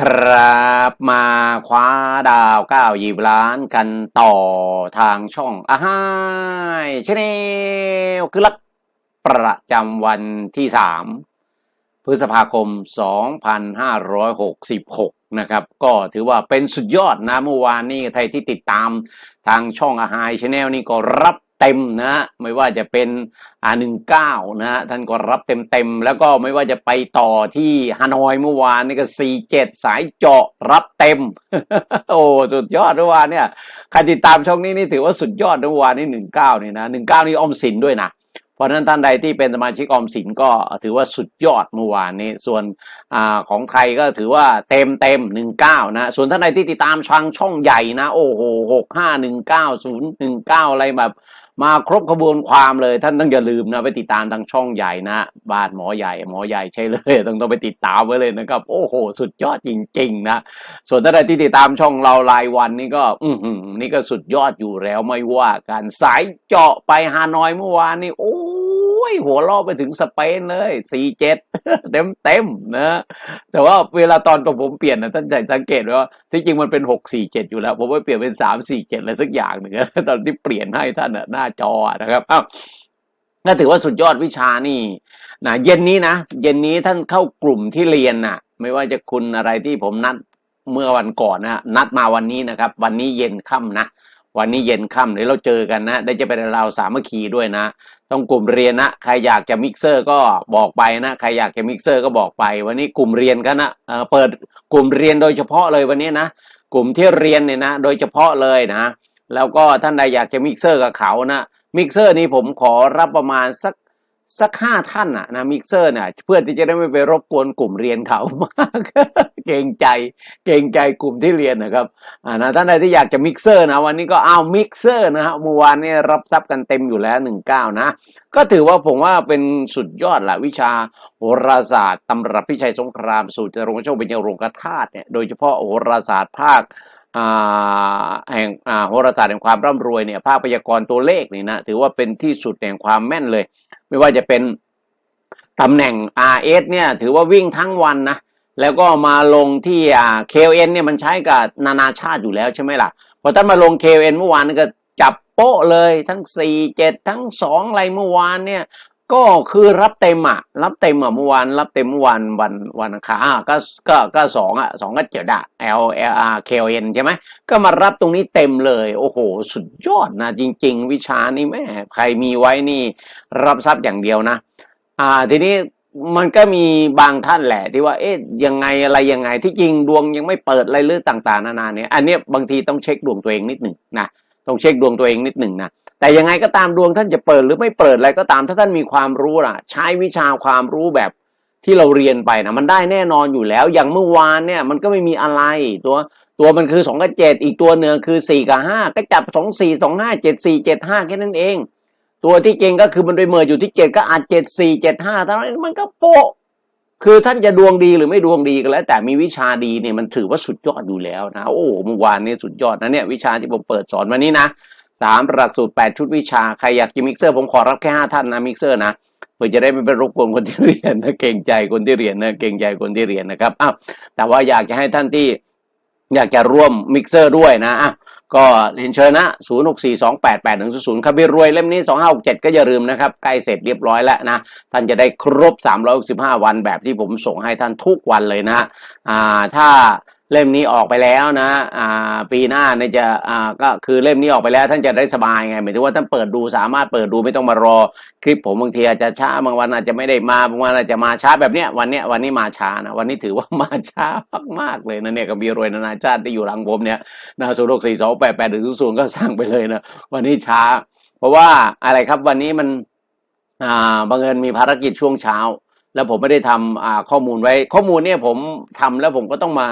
ครับมาคว้าดาวเก้าหยิบล้านกันต่อทางช่องอาฮายชแนลคือลักประจำวันที่สามพฤษภาคม 2566 นะครับ ก็ถือว่าเป็นสุดยอดนะเมื่อวานนี้ใครที่ติดตามทางช่องอาฮายชแนลนี่ก็รับ เต็มนะ ไม่ว่าจะเป็นอ่าหนึ่งเก้านะฮะท่านก็รับเต็มเต็มๆ แล้วก็ไม่ว่าจะไปต่อที่ฮานอยเมื่อวานนี่ก็สี่เจ็ดสายเจาะรับเต็ม โอ้สุดยอดเมื่อวานเนี่ยใครติดตามช่องนี้นี่ถือว่าสุดยอดเมื่อวานนี่หนึ่งเก้านี่นะหนึ่งเก้านี่ออมสินด้วยนะเพราะนั้นท่านใดที่เป็นสมาชิกออมสินก็ถือว่าสุดยอดเมื่อวานนี้ ส่วนอาของใครก็ถือว่าเต็มเต็มหนึ่งเก้านะ ส่วนท่านใดที่ติดตามช่างช่องใหญ่นะ โอ้โหหกห้าหนึ่งเก้าศูนย์หนึ่งเก้าอะไรแบบ มาครบขบวนความเลยท่านต้องอย่าลืมนะไปติดตามทางช่องใหญ่นะบ้านหมอใหญ่หมอใหญ่ใช่เลยต้องต้องไปติดตามไว้เลยนะครับ โอ้โห สุดยอดจริง ๆ นะส่วนท่านใดที่ติดตามช่องเรารายวันนี่ก็อืนี่ก็สุดยอดอยู่แล้วไม่ว่าการสายเจาะไปฮานอยเมื่อวานนี่โอ้ ยหัวล่อไปถึงสเปนเลยสี่เจ็ดเต็มเต็มนะ แต่ว่าเวลาตอนตอนผมเปลี่ยนนะท่านใสังเกตว่าที่จริงมันเป็นหกสี่เจ็ดอยู่แล้ว ผมว่าเปลี่ยนเป็นสามสี่เจ็ดอะไรสักอย่างหนึ่งตอนที่เปลี่ยนให้ท่านหน้าจอนะครับอ้าวน่าถือว่าสุดยอดวิชานี่นะเย็นนี้นะเย็นนี้ท่านเข้ากลุ่มที่เรียนน่ะ ไม่ว่าจะคุณอะไรที่ผมนัดเมื่อวันก่อนนะนัดมาวันนี้นะครับ วันนี้เย็นค่ำนะ วันนี้เย็นค่ำเดี๋ยวเราเจอกันนะ ได้จะเป็นเราสามัคคีด้วยนะ ต้องกลุ่มเรียนนะ ใครอยากจะมิกเซอร์ก็บอกไปนะ ใครอยากจะมิกเซอร์ก็บอกไป วันนี้กลุ่มเรียนกันนะเเปิดกลุ่มเรียนโดยเฉพาะเลยวันนี้นะ กลุ่มที่เรียนเนี่ยนะ โดยเฉพาะเลยนะ แล้วก็ท่านใดอยากจะมิกเซอร์กับเขานะ มิกเซอร์นี้ผมขอรับประมาณสัก สักห้าท่านนะนะมิกเซอร์เนี่ยเพื่อที่จะได้ไม่ไปรบกวนกลุ่มเรียนเขามากเกรงใจเกรงใจกลุ่มที่เรียนนะครับอ่านะท่านใดที่อยากจะมิกเซอร์นะวันนี้ก็เอามิกเซอร์นะฮะเมื่อวานนี้รับทรัพย์กันเต็มอยู่แล้วหนึ่งเก้านะ ก็ถือว่าผมว่าเป็นสุดยอดละวิชาโหราศาสตร์ตำรับพิชัยสงครามสูตรจรงโชคเป็นยังรงกธาตุเนี่ยโดยเฉพาะโหราศาสตร์ภาคอ่าแห่งอ่าโหราศาสตร์แห่งความร่ำรวยเนี่ยภาคพยากรณ์ตัวเลขนี่นะถือว่าเป็นที่สุดแห่งความแม่นเลย ไม่ว่าจะเป็นตำแหน่ง RS เนี่ย ถือว่าวิ่งทั้งวันนะ แล้วก็มาลงที่ KLN เนี่ยมันใช้กับนานาชาติอยู่แล้วใช่ไหมล่ะ พอท่านมาลง KLN เมื่อวานก็จับโป๊ะเลยทั้ง 4 7 ทั้ง 2 อะไรเมื่อวานเนี่ย ก็คือรับเต็มอะ รับเต็มอะเมื่อวานรับเต็มเมื่อวานวันวันอังคารอะก็ก็ก็สองอะสองก็เจ็ดอะ L L R K L N ใช่ไหมก็มารับตรงนี้เต็มเลย โอ้โห สุดยอดนะ จริง ๆ วิชานี่แม่ใครมีไว้นี่ รับทรัพย์อย่างเดียวนะ อ่าทีนี้มันก็มีบางท่านแหละที่ว่า เอ๊ะยังไงอะไรยังไงที่จริงดวงยังไม่เปิดอะไรหรือต่าง ๆ นานาเนี่ย อันเนี้ยบางทีต้องเช็คดวงตัวเองนิดหนึ่งนะต้องเช็คดวงตัวเองนิดหนึ่งนะ แต่ยังไงก็ตามดวงท่านจะเปิดหรือไม่เปิดอะไรก็ตามถ้าท่านมีความรู้ล่ะ ใช้วิชาความรู้แบบที่เราเรียนไปนะมันได้แน่นอนอยู่แล้ว อย่างเมื่อวานเนี่ยมันก็ไม่มีอะไรตัวตัวมันคือสองกับเจ็ดอีกตัวเนื้อคือสี่กับห้าก็จับสองสี่สองห้าเจ็ดสี่เจ็ดห้าแค่นั้นเอง ตัวที่เก่งก็คือมันไปเมิดอยู่ที่เจ็ดก็อาจเจ็ดสี่เจ็ดห้าท่านั้นมันก็โป๊ะคือท่านจะดวงดีหรือไม่ดวงดีก็แล้ว แต่มีวิชาดีเนี่ยมันถือว่าสุดยอดอยู่แล้วนะโอ้เมื่อวานนี้สุดยอดนะเนี่ยวิชาที่ผมเปิดสอนวันนี้นะ สามหลักสูตรแปดชุดวิชา ใครอยากจะมิกเซอร์ผมขอรับแค่ห้าท่านนะมิกเซอร์นะเพื่อจะได้ไม่ไปรบกวนคนที่เรียนนะเกรงใจคนที่เรียนนะเกรงใจคนที่เรียนนะครับอ้าวแต่ว่าอยากจะให้ท่านที่อยากจะร่วมมิกเซอร์ด้วยนะอะก็เรียนเชิญนะ0 6 4 2 8 8 1 0 ครับพี่รวยเล่มนี้ 2567 ก็อย่าลืมนะครับ ใกล้เสร็จเรียบร้อยแล้วนะ ท่านจะได้ครบ 365 วันแบบที่ผมส่งให้ท่านทุกวันเลยนะอ่าถ้า เล่มนี้ออกไปแล้วนะอ่าปีหน้าเนี่ยจะอ่าก็คือเล่มนี้ออกไปแล้วท่านจะได้สบายไงหมายถึงว่าท่านเปิดดูสามารถเปิดดูไม่ต้องมารอ คลิปผมบางทีอาจจะช้าบางวันอาจจะไม่ได้มาบางวันอาจจะมาช้าแบบเนี้ยวันเนี้ยวันนี้มาช้านะวันนี้ถือว่ามาช้ามากๆเลยนะเนี่ยกับมีรวยนานาชาติที่อยู่หลังผมเนี่ยนะศูนย์หกสี่สองแปดแปดหนึ่งศูนย์ก็สั่งไปเลยนะวันนี้ช้า เพราะว่าอะไรครับวันนี้มันอ่าบังเอิญมีภารกิจช่วงเช้า แล้วผมไม่ได้ทำอ่าข้อมูลไว้ข้อมูลเนี่ยผมทำแล้วผมก็ต้องมา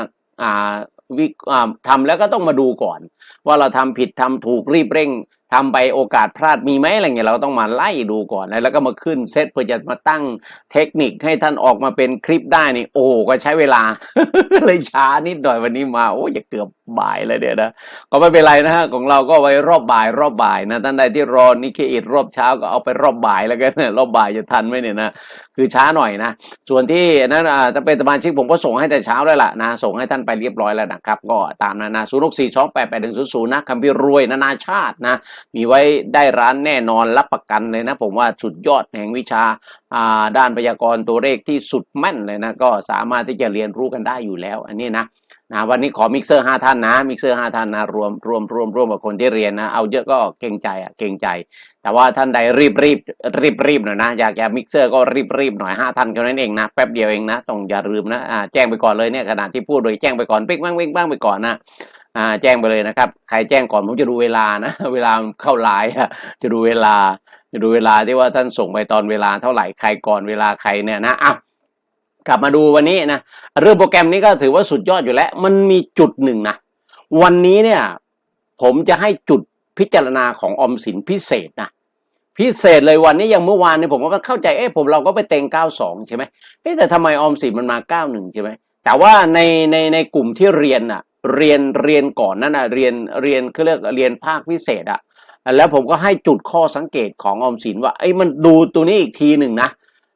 วิอ่าทำแล้วก็ต้องมาดูก่อน ว่าเราทำผิดทำถูกรีบเร่งทำไปโอกาสพลาดมีไหมอะไรเงี้ยเราต้องมาไล่ดูก่อนแล้วก็มาขึ้นเซตเพื่อจะมาตั้งเทคนิคให้ท่านออกมาเป็นคลิปได้นี่โอ้ก็ใช้เวลาเลยช้านิดหน่อยวันนี้มาโอ้ยเกือบ บ่ายเลยเดี๋ยวนะก็ไม่เป็นไรนะฮะของเราก็ไว้รอบบ่ายรอบบ่ายนะท่านใดที่รอนิเคอิดรอบเช้าก็เอาไปรอบบ่ายแล้วกันนะรอบบ่ายจะทันไหมเนี่ยนะคือช้าหน่อยนะส่วนที่นั่นอ่าจะเป็นสมาชิกผมก็ส่งให้แต่เช้าแล้วล่ะนะส่งให้ท่านไปเรียบร้อยแล้วนะครับก็ตามนั้นนะศูนย์หกสี่สองแปดแปดหนึ่งศูนย์ศูนย์นะคำพิรวยนานาชาตินะมีไว้ได้ร้านแน่นอนรับประกันเลยนะ ผมว่าสุดยอดแห่งวิชาอ่าด้านพยากรณ์ตัวเลขที่สุดแม่นเลยนะก็สามารถที่จะเรียนรู้กันได้อยู่แล้ว อันนี้นะ นะวันนี้ขอมิกเซอร์ห้าท่านนะมิกเซอร์ห้าท่านนะรวมรวมรวมรวมกับคนที่เรียนนะเอาเยอะก็เกรงใจอะเกรงใจ แต่ว่าท่านใดรีบรีบรีบรีบหน่อยนะอยากจะมิกเซอร์ก็รีบรีบหน่อยห้าท่านเท่นั้นเองนะแป๊บเดียวเองนะต้องอย่าลืมนะอ่าแจ้งไปก่อนเลยเนี่ยขณะที่พูดโดยแจ้งไปก่อนปิ๊กบ้างปิ๊กบ้างไปก่อนนะอ่าแจ้งไปเลยนะครับ ใครแจ้งก่อนผมจะดูเวลานะ เวลาเข้าไลน์จะดูเวลาจะดูเวลาที่ว่าท่านส่งไปตอนเวลาเท่าไหร่ใครก่อนเวลาใครเนี่ยนะอะ กลับมาดูวันนี้นะเรื่องโปรแกรมนี้ก็ถือว่าสุดยอดอยู่แล้ว มันมีจุดหนึ่งนะวันนี้เนี่ย ผมจะให้จุดพิจารณาของอมสินพิเศษนะพิเศษเลยวันนี้อย่างเมื่อวานเนี่ยผมก็เข้าใจเอ๊ะผมเราก็ไปเต็ง 92 ใช่ไหมเอ๊ะแต่ทำไมออมสินมันมา 91 ใช่ไหมแต่ว่าในในในกลุ่มที่เรียนอะเรียนเรียนก่อนนั่นน่ะเรียนเรียนคือเรียกเรียนภาคพิเศษอะแล้วผมก็ให้จุดข้อสังเกตของออมสินว่าไอ้มันดูตัวนี้อีกทีหนึ่งนะ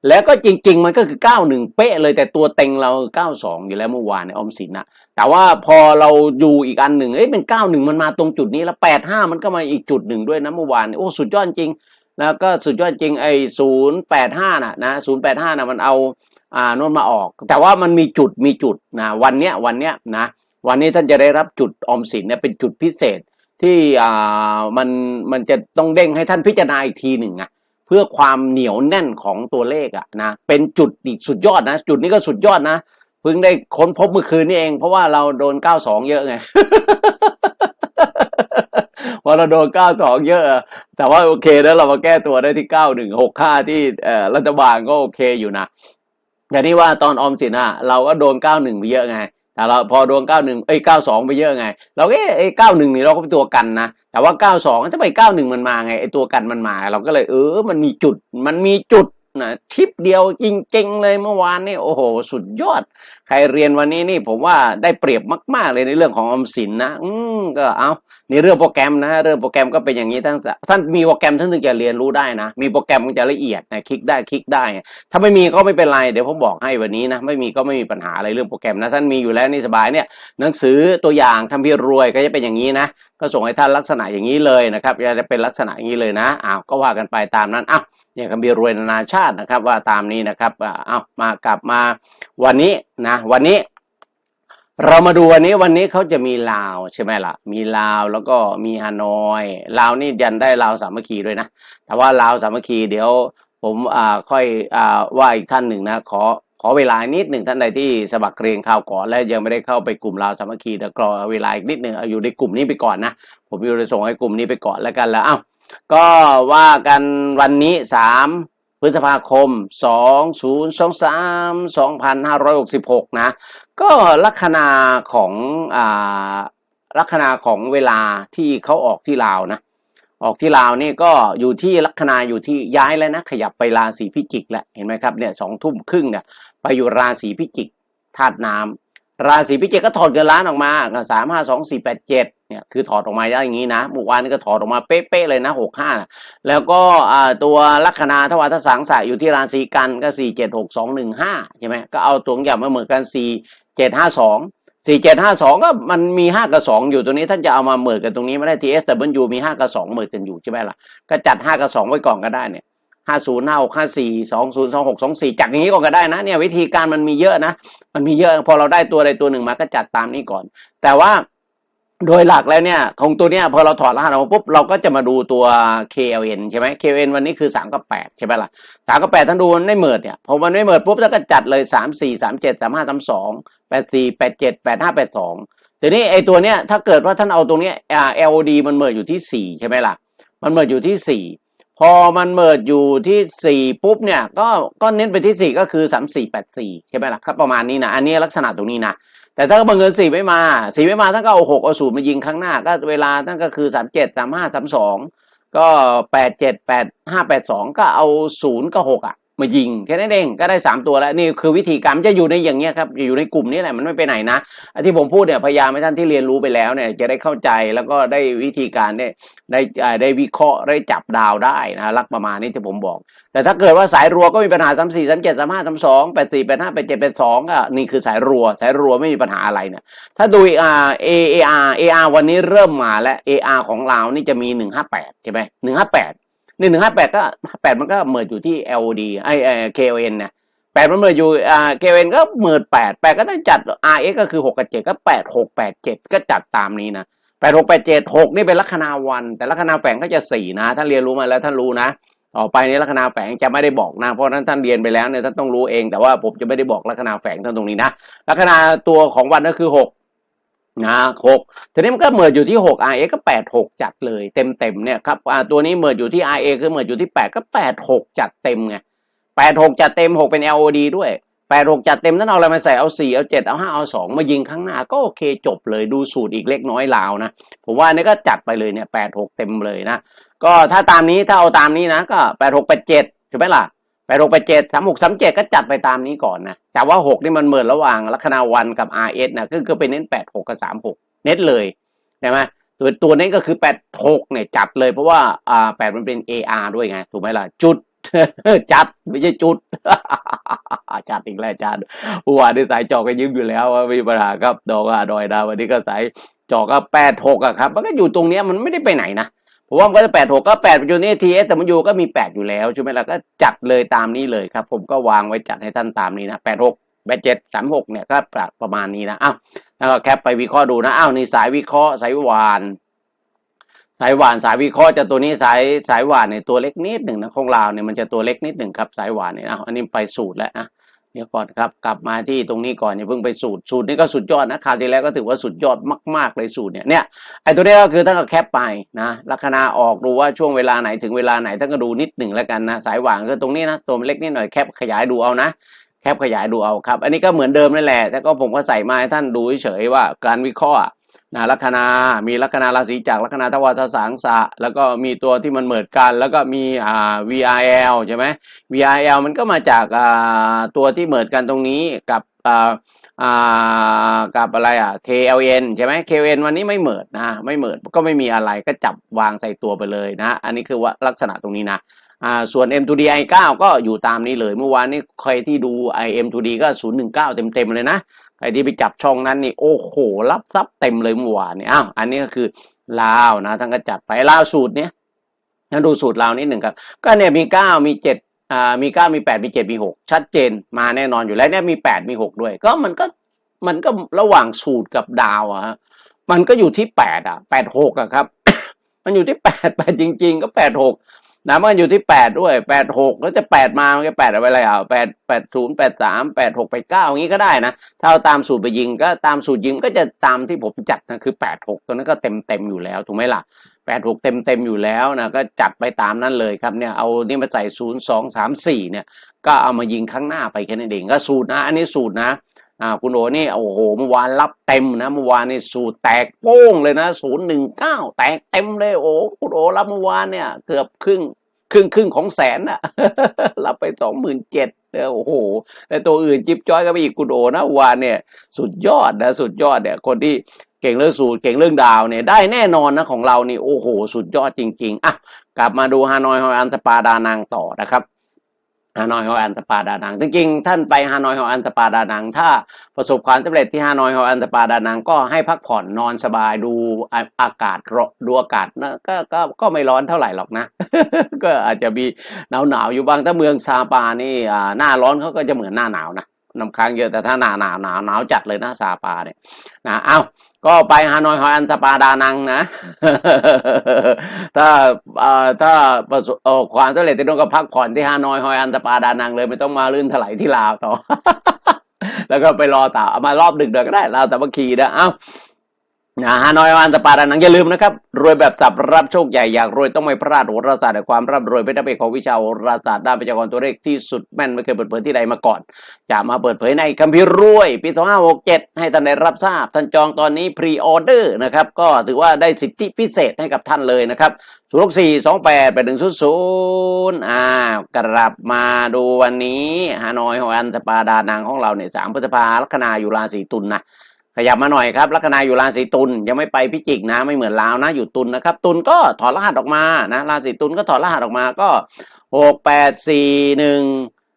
แล้วก็จริง ๆ มันก็คือ 91 เป๊ะเลยแต่ตัวเต็งเรา 92 อยู่แล้วเมื่อวานในออมสินนะแต่ว่าพอเราดูอีกอันหนึ่งเอ้ยเป็น 91 มันมาตรงจุดนี้แล้ว 85 มันก็มาอีกจุดหนึ่งด้วยนะเมื่อวานโอ้สุดยอดจริงนะก็สุดยอดจริงไอ้ศูนย์แปดห้าน่ะนะศูนย์แปดห้าน่ะมันเอาอ่าน่นมาออก แต่ว่ามันมีจุดมีจุดนะวันเนี้ยวันเนี้ยนะวันนี้ท่านจะได้รับจุดออมสินเนี่ยเป็นจุดพิเศษที่อ่ามันมันจะต้องเด้งให้ท่านพิจารณาอีกทีหนึ่งอะ เพื่อความเหนียวแน่นของตัวเลขอะนะเป็นจุดอีกสุดยอดนะ จุดนี้ก็สุดยอดนะเพิ่งได้ค้นพบเมื่อคืนนี้เอง เพราะว่าเราโดน 92 เยอะไงพอเราโดน 92 เยอะ แต่ว่าโอเคแล้วเรามาแก้ตัวได้ที่ 9165 ที่เอ่รัฐบาลก็โอเคอยู่นะแต่นี่ว่าตอนออมสินอะเราก็โดน 91ไปเยอะไง แต่เราพอโดน91 เอ้ย 92 ไปเยอะไง เราก็เอ๊ะไอ้91 นี่เราก็เป็นตัวกันนะ แต่ว่า 92ทำไป91 มันมาไง ไอตัวกันมันมา เราก็เลยเออ มันมีจุด มันมีจุดนะทิปเดียวจริง ๆ เลยเมื่อวานนี่โอ้โห สุดยอด ใครเรียนวันนี้นี่ผมว่าได้เปรียบมาก ๆ เลยในเรื่องของออมสินนะ อืมก็เอา ในเรื่องโปรแกรมนะฮะเรื่องโปรแกรมก็เป็นอย่างนี้ท่านท่านมีโปรแกรมท่านถึงจะเรียนรู้ได้นะ มีโปรแกรมมันจะละเอียดนะคลิกได้คลิกได้ ถ้าไม่มีก็ไม่เป็นไรเดี๋ยวผมบอกให้วันนี้นะไม่มีก็ไม่มีปัญหาอะไรเรื่องโปรแกรมนะท่านมีอยู่แล้วนี่สบายเนี่ยหนังสือตัวอย่างทำพี่รวยก็จะเป็นอย่างนี้นะก็ส่งให้ท่านลักษณะอย่างนี้เลยนะครับจะเป็นลักษณะอย่างนี้เลยนะอ้าวก็ว่ากันไปตามนั้นอ้าวเนี่ยคำพีรวยนานาชาตินะครับว่าตามนี้นะครับอ่าเอามากลับมาวันนี้นะวันนี้ เรามาดูวันนี้วันนี้เขาจะมีลาวใช่ไหมล่ะ มีลาวแล้วก็มีฮานอยลาวนี่ยันได้ลาวสามัคคีด้วยนะ แต่ว่าลาวสามัคคีเดี๋ยวผมอ่าค่อยอ่าว่าอีกท่านหนึ่งนะขอขอเวลานิดหนึ่งท่านใดที่สมัครเรียนข่าวก่อนและยังไม่ได้เข้าไปกลุ่มลาวสามัคคีเดี๋ยวรอเวลาอีกนิดหนึ่งอยู่ในกลุ่มนี้ไปก่อนนะ ผมจะส่งให้กลุ่มนี้ไปก่อนแล้วกันแล้วอ้าวก็ว่ากันวันนี้สาม พฤษภาคมสองศูนย์สองสามสองพันห้าร้อยหกสิบหกนะ ก็ลัคนาของอ่าลัคนาของเวลาที่เขาออกที่ลาวนะ ออกที่ลาวนี่ก็อยู่ที่ลัคนาอยู่ที่ย้ายแล้วนะ ขยับไปราศีพิจิกแล้วเห็นไหมครับเนี่ยสองทุ่มครึ่งเนี่ยไปอยู่ราศีพิจิกธาตุน้ำราศีพิจิกก็ถอดเงินล้านออกมาสามห้าสองสี่แปดเจ็ด เนี่ยคือถอดออกมาอย่างนี้นะเมื่อวานนี้ก็ถอดออกมาเป๊ะๆเลยนะหกห้าแล้วก็ตัวลัคนาทวารทสังสะอยู่ที่ราศีกันก็สี่เจ็ดหกสองหนึ่งห้าใช่ไหมก็เอาตัวอย่างมาเหมือนกันสี่เจ็ดห้าสองสี่เจ็ดห้าสองก็มันมีห้ากับสองอยู่ตรงนี้ท่านจะเอามาเหมิดกันตรงนี้ไม่ได้ทีเอสแต่บนยูมีห้ากับสองเหมิดกันอยู่ใช่ไหมล่ะก็จัดห้ากับสองไว้ก่อนก็ได้เนี่ยห้าศูนย์ห้าหกห้าสี่สองศูนย์สองหกสองสี่จัดอย่างนี้ก่อนก็ได้นะเนี่ยวิธีการมันมีเยอะนะ มันมีเยอะพอเราได้ตัวใดตัวหนึ่งมาก็จัดตามนี้ก่อน แต่ว่า โดยหลักแล้วเนี่ยของตัวเนี้ยพอเราถอดรหัสออกมาปุ๊บเราก็จะมาดูตัว KLN ใช่ไหม KLN วันนี้คือสามกับแปดใช่ไหมล่ะสามกับแปดท่านดูมันไม่เหมิดเนี่ยพอมันไม่เหมิดปุ๊บแล้วก็จัดเลยสามสี่สามเจ็ดสามห้าสามสองแปดสี่แปดเจ็ดแปดห้าแปดสองทีนี้ไอ้ตัวเนี้ยถ้าเกิดว่าท่านเอาตรงเนี้ยอ่า LOD มันเหมิดอยู่ที่สี่ใช่ไหมล่ะมันเหมิดอยู่ที่สี่พอมันเหมิดอยู่ที่สี่ปุ๊บเนี่ยก็ก็เน้นไปที่สี่ก็คือสามสี่แปดสี่ใช่ไหมล่ะครับประมาณนี้นะอันนี้ลักษณะตรงนี้นะ แต่ถ้าบังเอิญสี่ไม่มาสี่ไม่มาท่านก็เอาหกเอาศูนย์มายิงข้างหน้า ก็เวลาท่านก็คือสามเจ็ดสามห้าสามสองก็แปดเจ็ดแปดห้าแปดสองก็เอาศูนย์ก็หกอะ มายิงแค่นั้นเองก็ได้สามตัวแล้วนี่คือวิธีการมันจะอยู่ในอย่างเงี้ยครับอยู่ในกลุ่มนี้แหละมันไม่ไปไหนนะอที่ผมพูดเนี่ยพยายามให้ท่านที่เรียนรู้ไปแล้วเนี่ยจะได้เข้าใจแล้วก็ได้วิธีการได้ได้ได้วิเคราะห์ได้จับดาวได้นะลักประมาณนี้ที่ผมบอก แต่ถ้าเกิดว่าสายรัวก็มีปัญหาสามสี่สามเจ็ดสามห้าสามสองแปดสี่แปดห้าแปดเจ็ดแปดสองอะนี่คือสายรัว สายรัวไม่มีปัญหาอะไรเนี่ยถ้าดูอ่า A A R A R วันนี้เริ่มมาแล้ว A R ของเรานี่จะมีหนึ่งห้าแปดใช่ไหมหนึ่งห้าแปด นี่หนึ่งห้าแปดก็แปดมันก็เหมือนอยู่ที่ L O D ไอไอ K O N นี่ยแปดมันเหมือนอยู่อ่า K O N ก็เหมือนแปดแปดก็ต้องจัด R X ก็คือหกกับเจ็ดก็แปดหกแปดเจ็ดก็จัดตามนี้นะแปดหกแปดเจ็ดหกนี่เป็นลัคนาวัน แต่ลัคนาแฝงก็จะสี่นะถ้านเรียนรู้มาแล้วท่านรู้นะต่อไปนี้ลัคนาแฝงจะไม่ได้บอกนะเพราะฉะนั้นท่านเรียนไปแล้วเนี่ยท่านต้องรู้เองแต่ว่าผมจะไม่ได้บอกลัคนาแฝงท่านตรงนี้นะลัคนาตัวของวันก็คือหก นะหกทีนี้มันก็เหมืออยู่ที่หก RA ก็แปดหกจัดเลย เต็มเต็มเนี่ยครับตัวนี้เหมืออยู่ที่ RA คือเหมืออยู่ที่แปดก็แปดหกจัดเต็มไงแปดหกจัดเต็มหกเป็น LOD ด้วยแปดหกจัดเต็มท่านเอาอะไรมาใส่เอาสี่เอาเจ็ดเอาห้าเอาสองมายิงข้างหน้าก็โอเคจบเลยดูสูตรอีกเล็กน้อยลาวนะ ผมว่านี่ก็จัดไปเลยเนี่ยแปดหกเต็มเลยนะ ก็ถ้าตามนี้ถ้าเอาตามนี้นะก็แปดหกแปดเจ็ดถูกไหมล่ะ แปดหกแปดเจ็ดสามหกสามเจ็ดก็จัดไปตามนี้ก่อนนะ แต่ว่าหกนี่มันเหมือนระหว่างลัคนาวันกับ R S นะก็คือไปเน้นแปดหกกับสามหกเน้นเลยใช่ไหมตัวตัวนี้ก็คือแปดหกเนี่ยจัดเลยเพราะว่าอ่าแปดมันเป็น A R ด้วยไง ถูกไหมล่ะ จุดจัดไม่ใช่จุดจัดอีกแล้วจารย์เมื่อวานสายจอก็ยืมอยู่แล้วว่าไม่มีปัญหาครับดอกอะดอยดาววันนี้ก็สายจอก็แปดหกอะครับ มันก็อยู่ตรงเนี้ยมันไม่ได้ไปไหนนะ ผมว่ามันก็จะแปดหกก็แปดอยู่นี่ทีเอสแต่มันอยู่ก็มีแปดอยู่แล้วใช่ไหมล่ะก็จัดเลยตามนี้เลยครับ ผมก็วางไว้จัดให้ท่านตามนี้นะแปดหกแปดเจ็ดสามหกเนี่ยก็ประมาณนี้นะอ้าวแล้วก็แคปไปวิเคราะห์ดูนะอ้าวนี่สายวิเคราะห์สายหวานสายหวานสายวิเคราะห์จะตัวนี้สายสายหวานเนี่ยตัวเล็กนิดหนึ่งนะของเราเนี่ยมันจะตัวเล็กนิดหนึ่งครับสายหวานเนี่ยอ้าวอันนี้ไปสูตรแล้วนะ เดี๋ยวก่อนครับ กลับมาที่ตรงนี้ก่อนอย่าเพิ่งไปสูตรสูตรนี้ก็สุดยอดนะคราวที่แล้วก็ถือว่าสุดยอดมาก ๆ เลยสูตรเนี่ยเนี่ยไอ้ตัวนี้ก็คือท่านก็แคปไปนะลัคนาออกดูว่าช่วงเวลาไหนถึงเวลาไหนท่านก็ดูนิดหนึ่งแล้วกันนะสายหว่างก็ตรงนี้นะตัวเล็กนิดหน่อยแคปขยายดูเอานะแคปขยายดูเอาครับ อันนี้ก็เหมือนเดิมนั่นแหละแต่ก็ผมก็ใส่มาให้ท่านดูเฉยๆว่าการวิเคราะห์ นะลัคนา มีลัคนาราศีจากลัคนาทวารทสังสะ แล้วก็มีตัวที่มันเหมือนกัน แล้วก็มีอ่า VRL ใช่ไหม VRL มันก็มาจากอ่าตัวที่เหมือนกันตรงนี้กับอ่ากับอะไรอะ KLN ใช่ไหม KLN วันนี้ไม่เหมิดนะ ไม่เหมิดก็ไม่มีอะไรก็จับวางใส่ตัวไปเลยนะ อันนี้คือว่าลักษณะตรงนี้นะอ่าส่วน M2D I9 ก็อยู่ตามนี้เลย เมื่อวานนี้ใครที่ดู IM2D ก็ 019 เต็มๆเลยนะ รที่ไปจับช่องนั้นนี่โอ้โหรับทรัพย์เต็มเลยเมื่อวานนี่อ้าวอันนี้ก็คือลาวนะท่านก็จัดไปลาวสูตรเนี้ยนดูสูตรลาวนิดหนึ่งครับ ก็เนี่ยมีเก้ามีเจ็ดอ่ามีเก้ามีแปดมีเจ็ดมีหกชัดเจนมาแน่นอนอยู่แล้วเนี่ยมีแปดมีหกด้วย ก็มันก็มันก็ระหว่างสูตรกับดาวอะฮะมันก็อยู่ที่แปดอะแปดหกอะครับ มันอยู่ที่แปดแปดจริง ๆ ก็แปดหก นะมันอยู่ที่แปดด้วยแปดหกแล้วจะแปดมามันจะแปดอะไรอะแปดแปดศูนย์แปดสามแปดหกแปดเก้าอย่างนี้ก็ได้นะ ถ้าเอาตามสูตรไปยิงก็ตามสูตรยิงก็จะตามที่ผมจัดนะคือแปดหกตัวนั้นก็เต็มเต็มอยู่แล้วถูกไหมล่ะแปดหกเต็มเต็มอยู่แล้วนะก็จัดไปตามนั้นเลยครับเนี่ยเอานี่มาใส่ศูนย์สองสามสี่เนี่ย ก็เอามายิงข้างหน้าไปแค่นั้นเองก็สูตรนะ อันนี้สูตรนะ อ่าคุณโอนี่โอ้โหเมื่อวานรับเต็มนะเมื่อวานนี่สูตรแตกโป้งเลยนะศูนย์หนึ่งเก้าแตกเต็มเลยโอ้คุณโอรับเมื่อวานเนี่ย เกือบครึ่งครึ่งครึ่งของแสนน่ะรับไปสองหมื่นเจ็ดโอ้โหแต่ตัวอื่นจิบจ้อยก็ไปอีกคุณโอนะวานเนี่ย สุดยอดนะสุดยอดเนี่ยคนที่เก่งเรื่องสูตรเก่งเรื่องดาวเนี่ยได้แน่นอนนะของเรานี่โอ้โห สุดยอดจริง ๆอะกลับมาดูฮานอยฮอยอันสปาดานางต่อนะครับ ฮานอยฮอยอันสปาดานังจริงๆท่านไปฮานอยฮอยอันสปาดานัง ถ้าประสบความสำเร็จที่ฮานอยฮอยอันสปาดานัง ก็ให้พักผ่อนนอนสบายดูอากาศรดูอากาศนะก็ก็ก็ไม่ร้อนเท่าไหร่หรอกนะ ก็อาจจะมีหนาวหนาวอยู่บางถ้าเมืองซาปานี่หน้าร้อนเขาก็จะเหมือนหน้าหนาวนะน้ำค้างเยอะแต่ถ้าหน้าหนาวหนาวหนาวจัดเลยนะซาปาเนี่ยนะเอา ก็ไปฮานอยฮอยอันสปาดานังนะ ถ้าถ้าประสบความสำเร็จที่นู่นก็พักผ่อนที่ฮานอยฮอยอันสปาดานังเลยไม่ต้องมาลื่นถลายที่ลาวต่อ แล้วก็ไปรอต่อเอามารอบดึกเดี๋ยวก็ได้ลาวแต่ว่าคีนะเอ้า นะฮานอยวันสปาดานังอย่าลืมนะครับ รวยแบบสับรับโชคใหญ่อยากรวยต้องไม่พลาดโหราศาสตร์แห่งความร่ำรวยเป็นดับเบิลของวิชาโหราศาสตร์ด้านพยากรณ์ตัวเลขที่สุดแม่นไม่เคยเปิดเผยที่ใดมาก่อนจะมาเปิดเผยในคัมภีร์รวย ปี 2567 ให้ท่านได้รับทราบ ท่านจองตอนนี้พรีออเดอร์นะครับก็ถือว่าได้สิทธิพิเศษให้กับท่านเลยนะครับ0 6 4 2 8 8 1 0 0อ่ากลับมาดูวันนี้ฮานอยวันสปาดานังของเราเนี่ยสามพฤษภาลัคนาอยู่ราศีตุลนะ ขยับมาหน่อยครับลัคนาอยู่ราศีตุลยังไม่ไปพิจิกนะไม่เหมือนลาวนะ อยู่ตุลนะครับ ตุลก็ถอดรหัสออกมานะราศีตุลก็ถอดรหัสออกมาก็หกแปดสี่หนึ่ง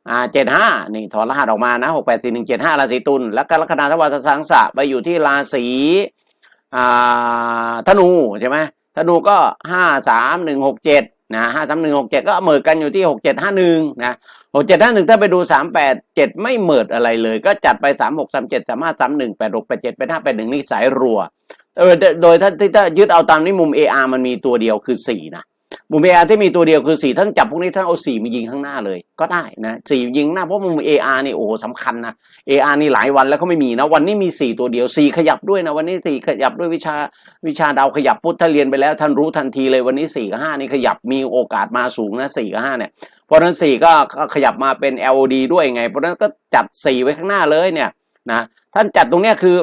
อ่าเจ็ดห้านี่ถอดรหัสออกมานะหกแปดสี่หนึ่งเจ็ดห้าราศีตุลแล้วก็ลัคนาทวารสังสะไปอยู่ที่ราศีอ่าธนูใช่ไหมธนูก็ห้าสามหนึ่งหกเจ็ด นะห้าสามหนึ่งหกเจ็ดก็เหมือนกันอยู่ที่หกเจ็ดห้าหนึ่งนะหกเจ็ดห้าหนึ่งถ้าไปดูสามแปดเจ็ดไม่เหมิดอะไรเลย ก็จัดไปสามหกสามเจ็ดสามห้าสามหนึ่งแปดหกแปดเจ็ดแปดห้าแปดหนึ่งนี่สายรัวเออโดยโดยถ้าถ้ายึดเอาตามนี้มุม AR มันมีตัวเดียวคือสี่นะ มุม AR ที่มีตัวเดียวคือสี่ท่านจับพวกนี้ท่านเอาสี่มายิงข้างหน้าเลย ก็ได้นะสี่ยิงหน้าเพราะมุม AR นี่โอ้สำคัญนะ AR นี่หลายวันแล้วเขาไม่มีนะ วันนี้มีสี่ตัวเดียวสี่ขยับด้วยนะ วันนี้สี่ขยับด้วยวิชาวิชาดาวขยับพุทธถ้าเรียนไปแล้ว ท่านรู้ทันทีเลยวันนี้สี่กับห้านี่ขยับมีโอกาสมาสูงนะสี่กับห้าเนี่ยเพราะฉะนั้นสี่ก็ขยับมาเป็น LOD ด้วยไง เพราะฉะนั้นก็จัดสี่ไว้ข้างหน้าเลยเนี่ยนะท่านจัดตรงเนี้ยคือ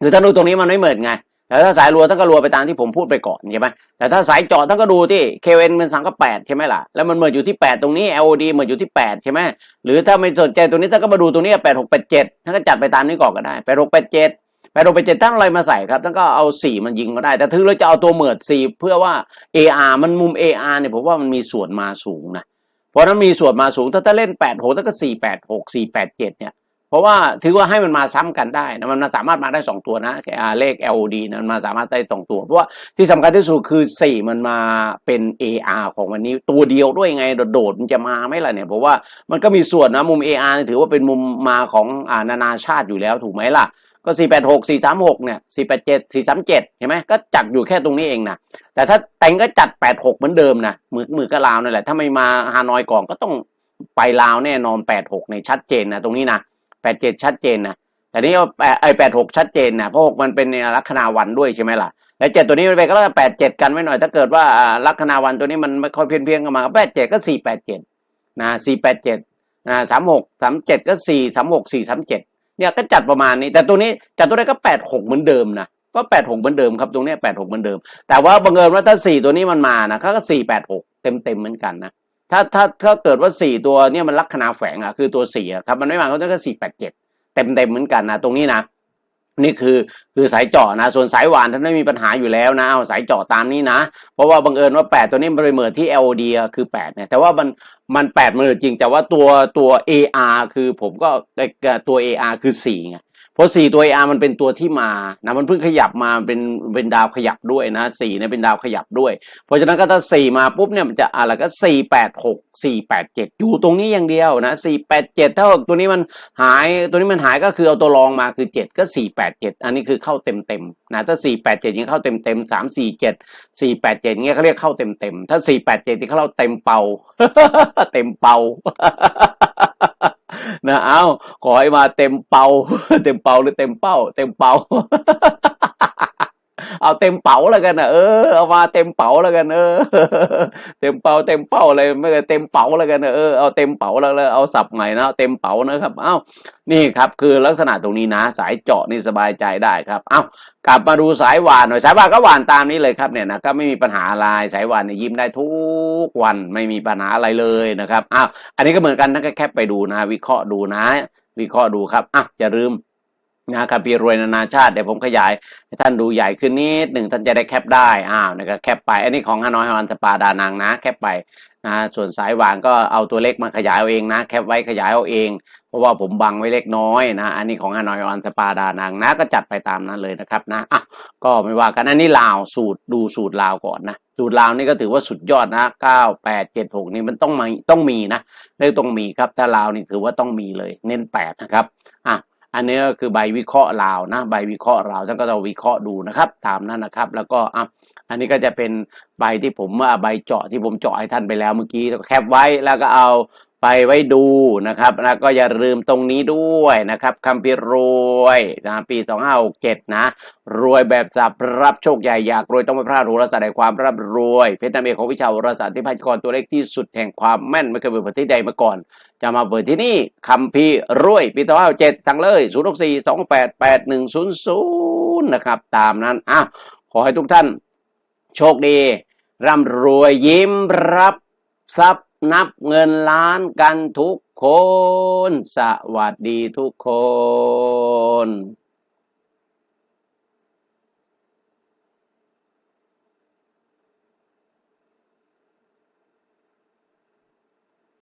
คือท่านดูตรงนี้มันไม่เหมือนไง แต่ถ้าสายรัวท่านก็รัวไปตามที่ผมพูดไปก่อนใช่ไหมแต่ถ้าสายเจาะท่านก็ดูที่ KN เป็นสังก็แปดใช่ไหมล่ะ แล้วมันเหมือนอยู่ที่แปดตรงนี้ LOD เหมือนอยู่ที่แปดใช่ไหมหรือถ้าไม่สนใจตรงนี้ท่านก็มาดูตรงนี้แปดหกแปดเจ็ดท่านก็จัดไปตามนี้ก่อนก็ได้แปดหกแปดเจ็ดแปดหกแปดเจ็ดตั้งอะไรมาใส่ครับท่านก็เอาสี่มันยิงก็ได้ แต่ถึงเราจะเอาตัวเหมือดสี่เพื่อว่า AR มันมุม AR เนี่ยผมว่ามันมีส่วนมาสูงนะ เพราะนั้นมีส่วนมาสูงถ้าถ้าเล่นแปดหกถ้าก็สี่แปดหกสี่แปดเจ็ดเนี่ย เพราะว่าถือว่าให้มันมาซ้ำกันได้นะมันสามารถมาได้สองตัวนะอ่าเลข LOD นะมันมาสามารถได้สองตัว เพราะว่าที่สำคัญที่สุดคือสี่มันมาเป็น AR ของวันนี้ตัวเดียวด้วยไงโดดมันจะมาไหมล่ะเนี่ยเพราะว่ามันก็มีส่วนนะมุม AR ถือว่าเป็นมุมมาของอานานาชาติอยู่แล้วถูกไหมล่ะก็สี่แปดหกสี่สามหกเนี่ยสี่แปดเจ็ดสี่สามเจ็ดเห็นไหมก็จัดอยู่แค่ตรงนี้เองนะแต่ถ้าแต่งก็จัดแปดหกเหมือนเดิมนะมือมือก็ลาวนั่นแหละถ้าไม่มาฮานอยก่อนก็ต้องไปลาวแน่นอนแปดหกในชัดเจนนะตรงนี้นะ แปดเจ็ดชัดเจนนะแต่นี่ไอแปดหกชัดเจนนะเพราะหกมันเป็นลัคนาวันด้วยใช่ไหมล่ะแล้วเจ็ดตัวนี้มันไปก็แล้วแปดเจ็ดกันไว้หน่อย ถ้าเกิดว่าลัคนาวันตัวนี้มันไม่ค่อยเพี้ยนเพียนกันมาแปดเจ็ดก็สี่แปดเจ็ดนะสี่แปดเจ็ดนะสามหกสามเจ็ดก็สี่สามหกสี่สามเจ็ดเนี่ยก็จัดประมาณนี้ แต่ตัวนี้จัดตัวนี้ก็แปดหกเหมือนเดิมนะก็แปดหกเหมือนเดิมครับตรงนี้แปดหกเหมือนเดิม แต่ว่าบังเอิญว่าถ้าสี่ตัวนี้มันมานะเขาก็สี่แปดหกเต็มเต็มเหมือนกันนะ ถ้าถ้าถ้าเกิดว่าสี่ตัวเนี่ยมันลัคนาแฝงอะคือตัวสี่อะครับมันไม่มาเขาก็สี่แปดเจ็ดเต็มเต็มเหมือนกันนะตรงนี้นะนี่คือคือสายเจาะนะ ส่วนสายหวานท่านไม่มีปัญหาอยู่แล้วนะเอาสายเจาะตามนี้นะ เพราะว่าบังเอิญว่าแปดตัวนี้มันไปเหมือนที่ LOD อะคือแปดเนี่ยแต่ว่ามันมันแปดมันจริง แต่ว่าตัวตัว AR คือผมก็เออตัว AR คือสี่ไง เพราะสี่ตัว AR มันเป็นตัวที่มานะมันเพิ่งขยับมาเป็นเป็นดาวขยับด้วยนะสี่เนี่ยเป็นดาวขยับด้วย เพราะฉะนั้นก็ถ้าสี่มาปุ๊บเนี่ยมันจะอะไรก็สี่แปดหกสี่แปดเจ็ดอยู่ตรงนี้อย่างเดียวนะสี่แปดเจ็ดถ้าตัวนี้มันหายตัวนี้มันหายก็คือเอาตัวรองมาคือเจ็ดก็สี่แปดเจ็ดอันนี้คือเข้าเต็มเต็มนะถ้าสี่แปดเจ็ดยังเข้าเต็มเต็มสามสี่เจ็ดสี่แปดเจ็ดเงี้ยเขาเรียกเข้าเต็มเต็มถ้าสี่แปดเจ็ดที่เขาเล่าเต็มเป่าเต็มเป่า นะเอาขอให้มาเต็มเป่า เต็มเป่าหรือเต็มเป้า เต็มเป่า เอาเต็มเป๋าแล้วกันนะเออเอามาเต็มเป๋าแล้วกันเออ เต็มเป๋าเต็มเป้าเลยไม่เคยเต็มเป๋าแล้วกันนะเออเอาเต็มเป๋าแล้วเลยเอาสับใหม่นะเอาเต็มเป๋านะครับเอ้านี่ครับคือลักษณะตรงนี้นะ สายเจาะนี่สบายใจได้ครับเอ้ากลับมาดูสายหวานหน่อยสายหวานก็หวานตามนี้เลยครับเนี่ยนะก็ไม่มีปัญหาอะไรสายหวานเนี่ยยิ้มได้ทุกวันไม่มีปัญหาอะไรเลยนะครับอ้าวอันนี้ก็เหมือนกันนะก็แคปไปดูนะ วิเคราะห์ดูนะ วิเคราะห์ดูครับอะอย่าลืม นะครับปีรวยนานาชาติเดี๋ยวผมขยายให้ท่านดูใหญ่ขึ้นนิดหนึ่งท่านจะได้แคปได้อ้าวนะครับแคปไปอันนี้ของฮานอยฮานสปาดานังนะ แคปไปนะส่วนสายวางก็เอาตัวเล็กมาขยายเอาเองนะ แคปไว้ขยายเอาเอง เพราะว่าผมบังไว้เล็กน้อยนะ อันนี้ของฮานอยฮานสปาดานังนะ ก็จัดไปตามนั้นเลยนะครับนะอะก็ไม่ว่ากันอันนี้ลาวสูตรดูสูตรลาวก่อนนะ สูตรลาวนี่ก็ถือว่าสุดยอดนะเก้าแปดเจ็ดหกนี่มันต้องมีต้องมีนะเลขต้องมีครับถ้าลาวนี่ถือว่าต้องมีเลย เน้นแปดนะครับ อันนี้ก็คือใบวิเคราะห์ลาวนะใบวิเคราะห์ลาวท่านก็จะวิเคราะห์ดูนะครับ ตามนั้นนะครับ แล้วก็อะอันนี้ก็จะเป็นใบที่ผมว่าใบเจาะที่ผมเจาะให้ท่านไปแล้วเมื่อกี้แคปไว้แล้วก็เอา ไปไว้ดูนะครับแล้วก็อย่าลืมตรงนี้ด้วยนะครับคำพิรวยนะปี 2567 นะ รวยแบบสับรับโชคใหญ่อยากรวยต้องไม่พลาดโหราศาสตร์แห่งความร่ำรวย เพชรนาเมของวิชาโหราศาสตร์ที่พยากรตัวเลขที่สุดแห่งความแม่นไม่เคยเปิดเผยที่ใดมาก่อน จะมาเปิดที่นี่คำพีร์รวย ปี 2567 สั่งเลย 064 288 8100 นะครับ ตามนั้นอ้าวขอให้ทุกท่าน โชคดี ร่ำรวยยิ้มรับทรัพย์ นับเงินล้านกันทุกคน สวัสดีทุกคน